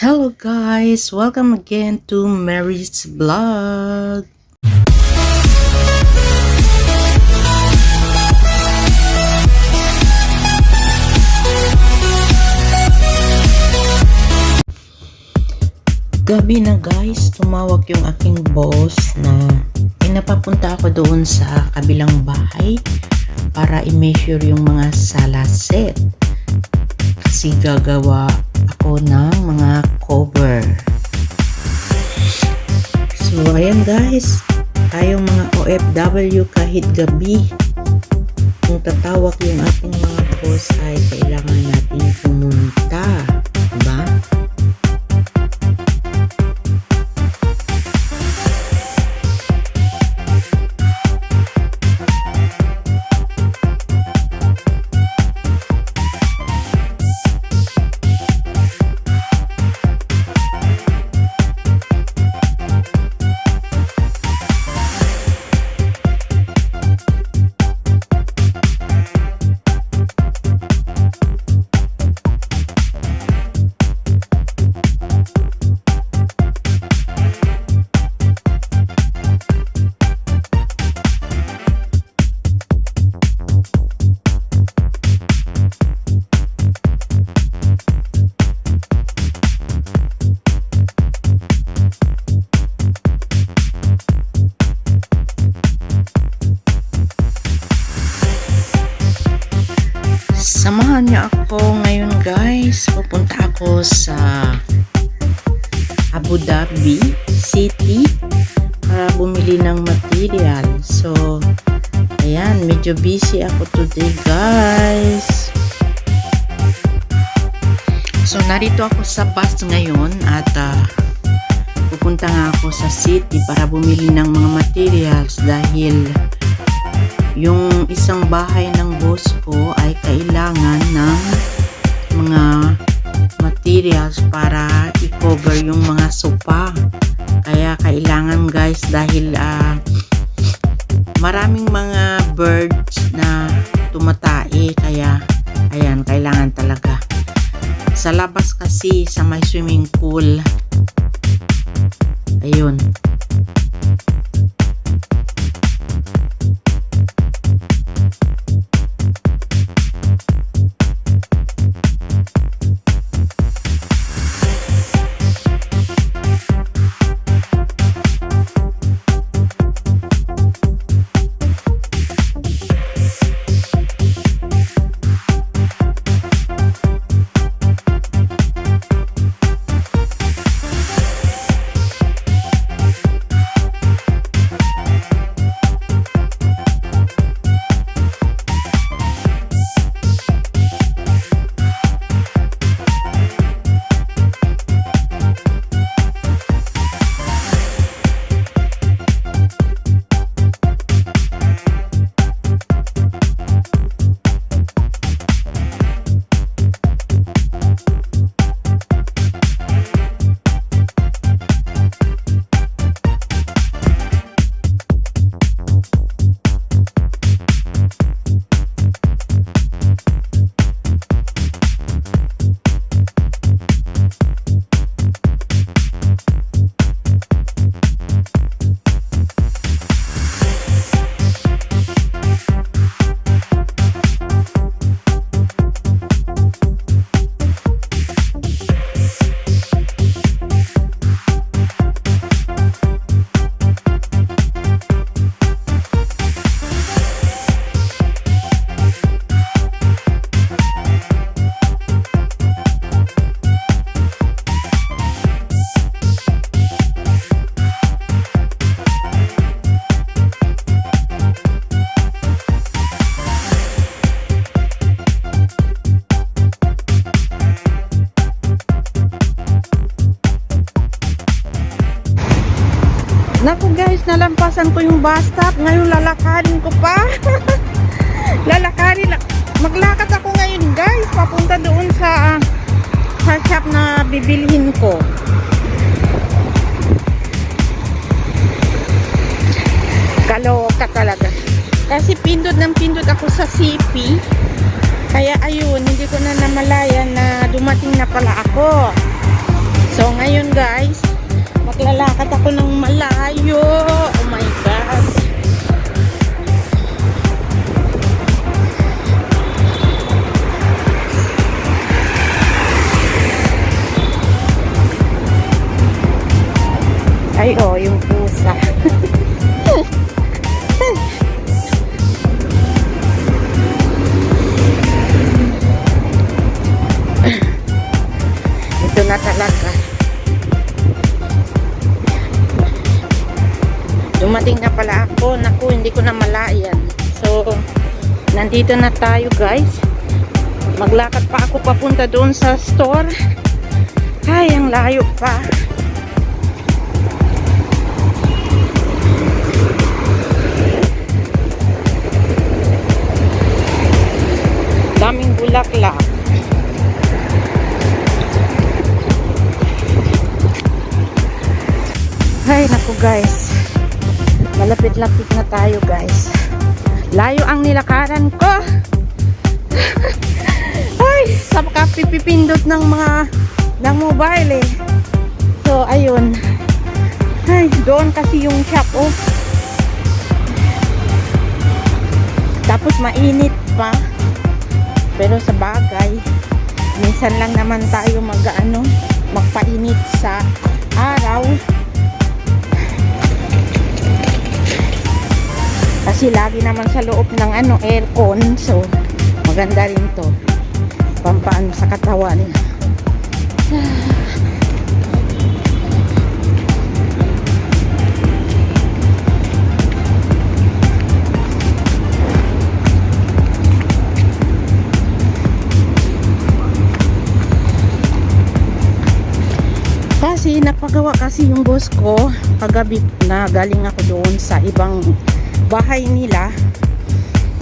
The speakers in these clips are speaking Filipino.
Hello guys! Welcome again to Mary's Vlog! Gabi na guys, tumawag yung aking boss na ay napapunta ako doon sa kabilang bahay para i-measure yung mga sala set kasi gagawa ako ng mga cover. So, ayan guys. Tayong mga OFW kahit gabi, kung tatawag yung ating mga boss ay kailangan ako sa Abu Dhabi City para bumili ng material. So, ayan, medyo busy ako today guys. So, narito ako sa bus ngayon at ah, pupunta nga ako sa city para bumili ng mga materials dahil yung isang bahay ng boss ko ay kailangan ng mga materials para i-cover yung mga sopa. Kaya kailangan guys dahil ah, maraming mga birds na tumatae kaya ayan kailangan talaga. Sa labas kasi sa may swimming pool. Ayun. Nalampasan ko yung bus stop. Ngayon lalakarin ko pa. lalakarin. Maglakad ako ngayon guys. Papunta doon sa sa shop na bibilhin ko. Kaloka talaga. Kasi pindot ng pindot ako sa CP. Kaya ayun, hindi ko na namalayan na dumating na pala ako. Dumating na pala ako. Naku, hindi ko na malayan. So, nandito na tayo guys. Maglakad pa ako papunta doon sa store. Ay, ang layo pa. Daming bulaklak. Ay, naku guys. Malapit-lapit na tayo guys. Layo ang nilakaran ko. Ay, sa kapipipindot ng mga ng mobile eh. So, ayun. Ay, doon kasi yung shop oh. Tapos mainit pa. Pero sa bagay, minsan lang naman tayo mag ano, magpainit sa araw. Kasi lagi naman sa loob ng ano, aircon. So, maganda rin to. Pampaan sa katawan. Kasi napagawa kasi yung boss ko kagabi na galing ako doon sa ibang bahay nila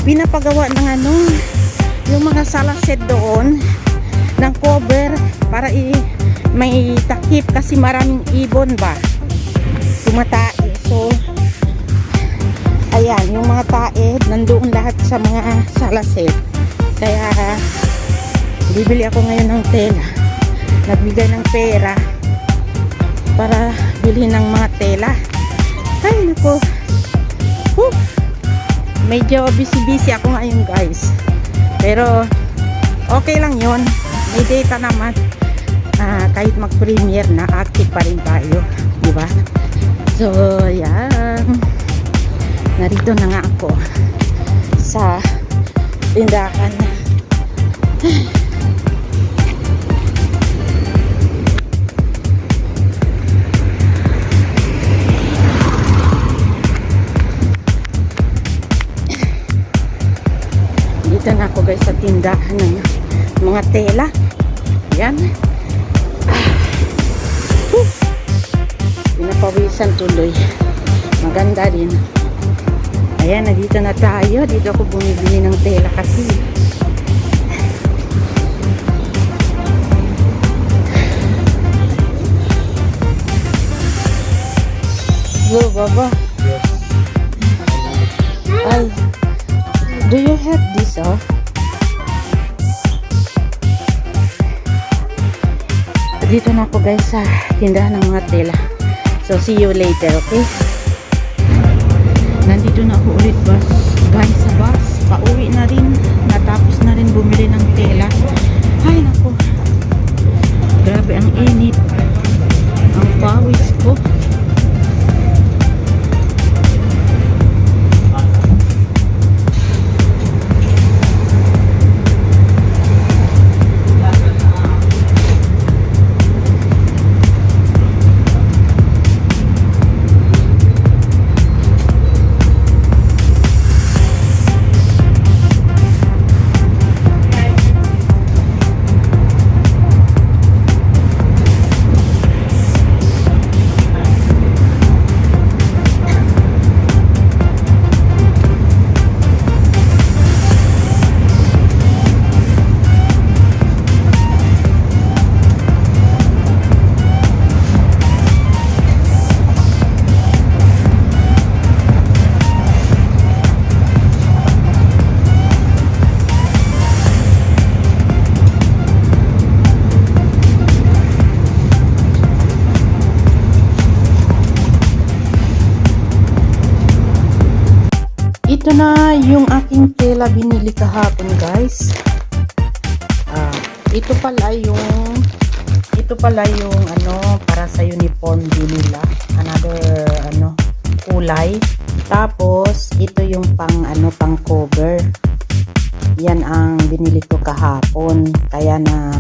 pinapagawa ng ano yung mga salaset doon ng cover para i may takip kasi maraming ibon ba? Tumatae. So ayan yung mga tae nandoon lahat sa mga salaset kaya bibili ako ngayon ng tela. Nagbigay ng pera para bilhin ng mga tela. Ay nako. Medyo busy-busy ako ngayon guys. Pero okay lang yon May data naman. Ah, kahit mag-premiere na active pa rin tayo. Di ba? So, yan. Narito na nga ako sa tindahan. Dito na ako guys sa tindahan ng mga tela. Yan. Ah. Pinapawisan tuloy. Maganda din. Ayan, nandito na tayo. Dito ako bumibili ng tela kasi. Yo, baba. Do you have this, oh? Dito na ako guys sa tindahan ng mga tela. So, see you later, okay? Nandito na ako ulit bus. Guys, sa bus. Pauwi na rin. Natapos na rin bumili ng tela. Tela binili kahapon guys. Ah, ito pala yung ito pala yung ano para sa uniform din nila. Another ano kulay. Tapos ito yung pang ano pang cover. Yan ang binili ko kahapon. Kaya na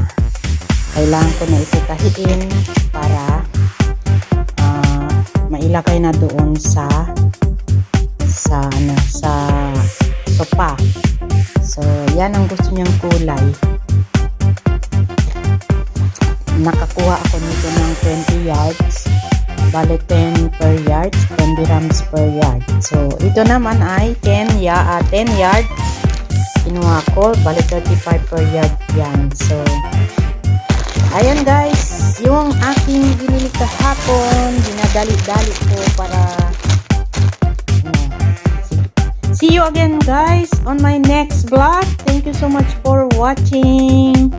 kailangan ko na ito kahiin para ah, mailagay na doon sa sa ano sa sopa. So, yan ang gusto niyang kulay. Nakakuha ako nito ng 20 yards. Bale 10 per yard, 10 dirhams per yard. So, ito naman ay 10 ya ah, 10 yards. Kinuha ko, bale 35 per yard yan. So, ayan guys, yung aking binili kahapon, dinadali-dali ko para See you again guys on my next vlog. Thank you so much for watching.